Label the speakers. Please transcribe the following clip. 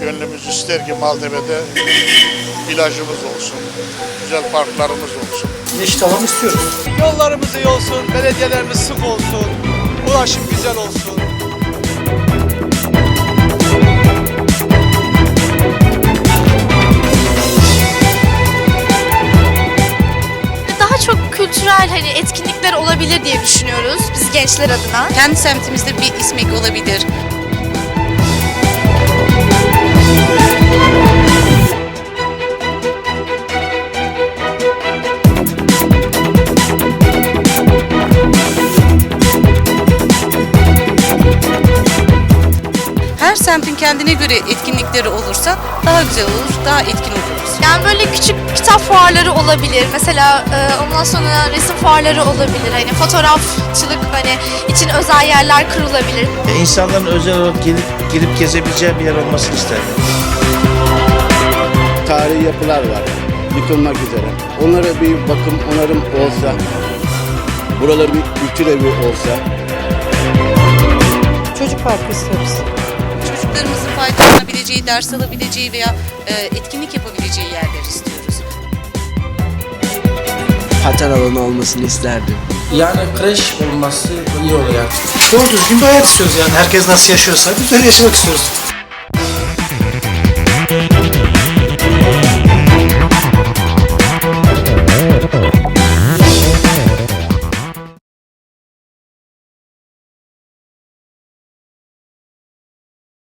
Speaker 1: Gönlümüz ister ki Maltepe'de plajımız olsun, güzel parklarımız olsun.
Speaker 2: Yeşil alan istiyoruz.
Speaker 3: Yollarımız iyi olsun, belediyelerimiz sık olsun, ulaşım güzel olsun.
Speaker 4: Kültürel hani etkinlikler olabilir diye düşünüyoruz biz gençler adına.
Speaker 5: Kendi semtimizde bir İSMEK olabilir. Her semtin kendine göre etkinlikleri olursa daha güzel olur, daha etkin oluruz.
Speaker 4: Yani böyle küçük kitap fuarları olabilir. Mesela e, ondan sonra resim fuarları olabilir. Hani fotoğrafçılık hani için özel yerler kurulabilir.
Speaker 6: E, insanların özel olarak gelip girip gezebileceği bir yer olmasını isterdim.
Speaker 7: tarihi yapılar var yıkılmak üzere. Onlara bir bakım onarım olsa, buralar bir kültür evi olsa,
Speaker 5: faydalanabileceği, ders alabileceği veya e, etkinlik yapabileceği yerler istiyoruz.
Speaker 8: paten alanı olmasını isterdim.
Speaker 2: Yani kreş olması iyi olur yani. Doğru düzgün bir hayat istiyoruz yani. Herkes nasıl yaşıyorsa biz öyle yaşamak istiyoruz.